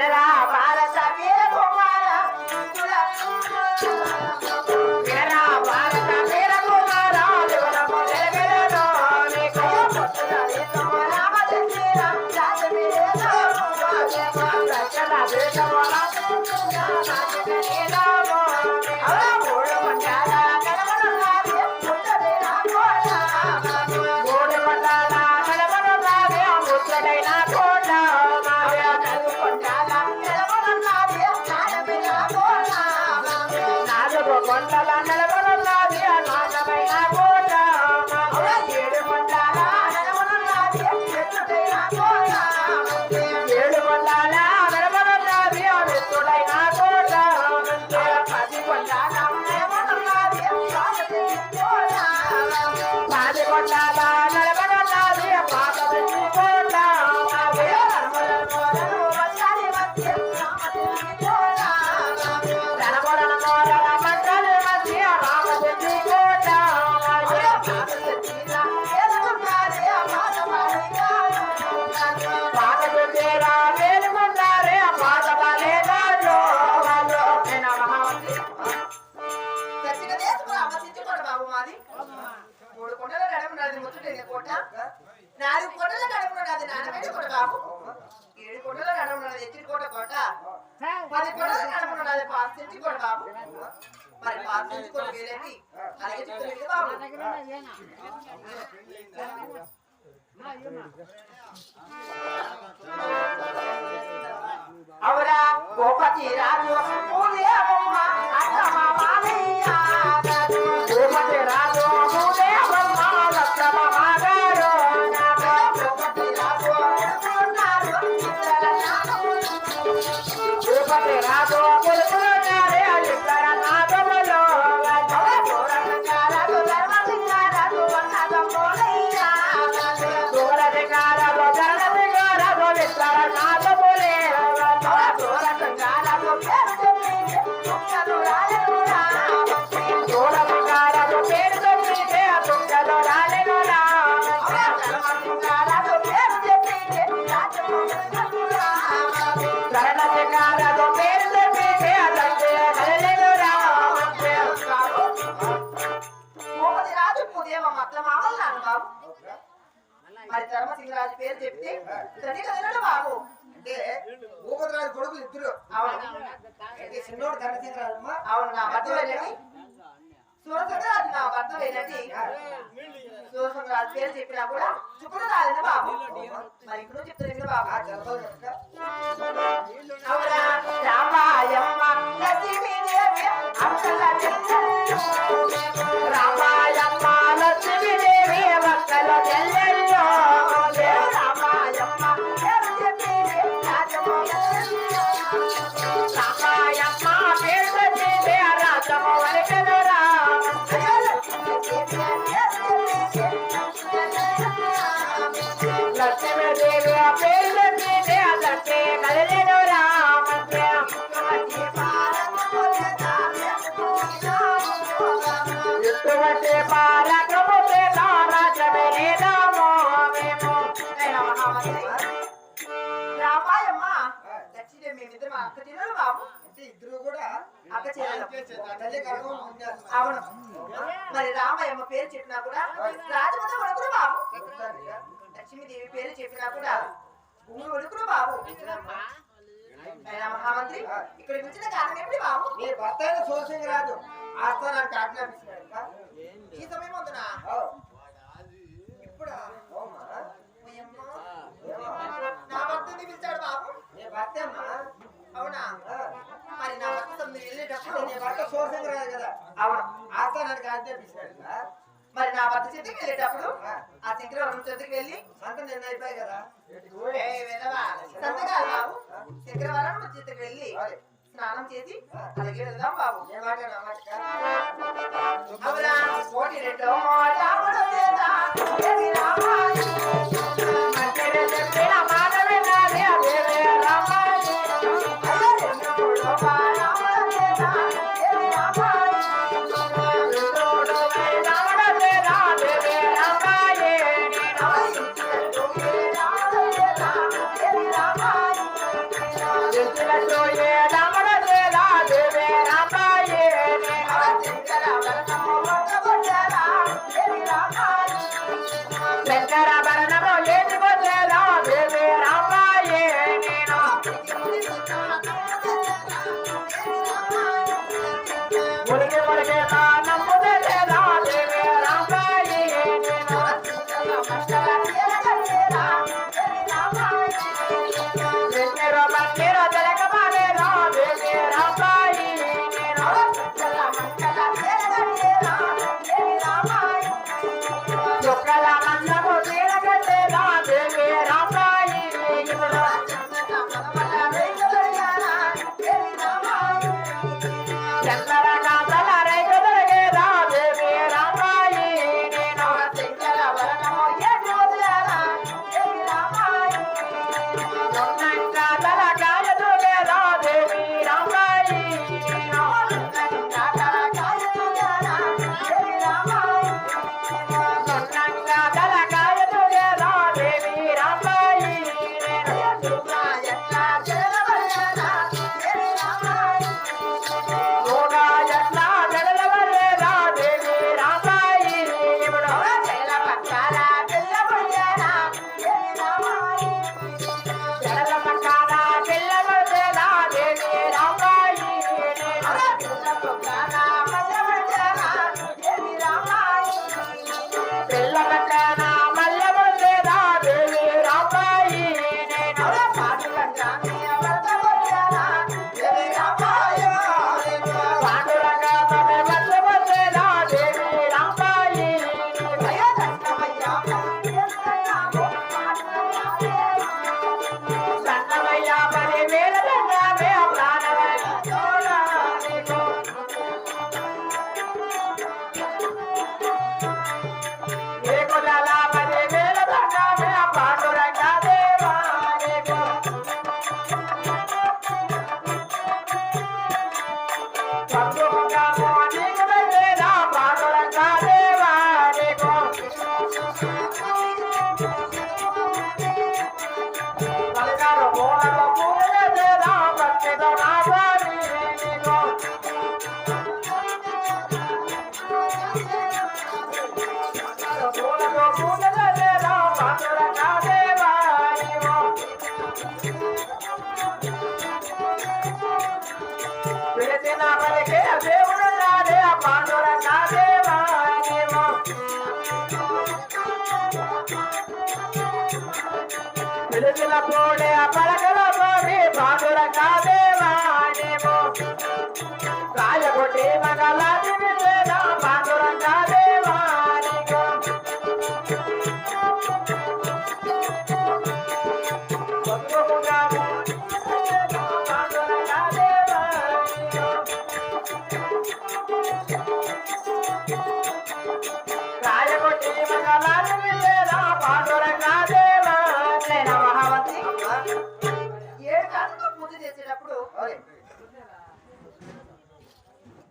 వినరా భారత వీర కుమార వినరా భారత వీర కుమార యువనము వెలుగులలో నీకు పొత్తుల రామ బాబు ఏడు కొండల నడమున్నది ఎత్తిడి కోట. కోట పది కొండల నడమున్నది పాసించి కోట బాబు. మరి పాసించి కోట వేలేటి అలాగే చెప్తుంది బాబు. అవురా గోపతి రాజు మూలేవమ్మ అత్తమ్మ బాబు మరి ధర్మసింగరాజు పేరు చెప్తే తడి కదలడు బాబు అంటే భూపతిరాజు కొడుకులు ఇద్దరు. అవును. అంటే చిన్నోడు ధనసింహరాజమ్మ అవును నా భర్త వెళ్ళండి సూరసంగరాజు నా భర్త వెళ్ళండి సూరసంగరాజు పేరు చెప్పినా కూడా చుక్కుడు రాలిన బాబు. మరి ఇప్పుడు చెప్తారు బాబు. లక్ష్మీదేవి మేమిద్దరం అక్క చెల్లెలు బాబు. అంటే ఇద్దరు కూడా అక్క చెల్లెలు. తల్లి కడగం ఉంటారు అవును. మరి రామయ్యమ్మ పేరు చెప్పినా కూడా రాజమత వణుకుడు బాబు. లక్ష్మీదేవి పేరు చెప్పినా కూడా భూమి వణుకుడు బాబు. మహామంత్రి ఇక్కడ వచ్చిన కారణం ఏమిటి బాబు? నీ భర్త అయిన రాదు. ఆస్థానానికి ఆజ్ఞాపిస్తుంది తొమ్మిది నీ భర్త సోర్సింగ్ రాదు కదా. అవును. ఆస్థానానికి ఆజ్ఞాపిస్తున్నాడు ఇంకా. మరి నా భర్త చెట్టుకి వెళ్ళేటప్పుడు ఆ శంకరవరం చెట్టుకి వెళ్ళి సంత నిన్న అయిపోయి కదా. ఏ బాబు. శంకరవరం చెట్టుకి వెళ్ళి స్నానం చేసి అలాగే వెళ్దాం బాబు. ఏ మాట మాట అవునా కోటి రెండో పిలిచిన పోడే పలకల పోడి పాండురంగ కాదేవా? పాండురంగ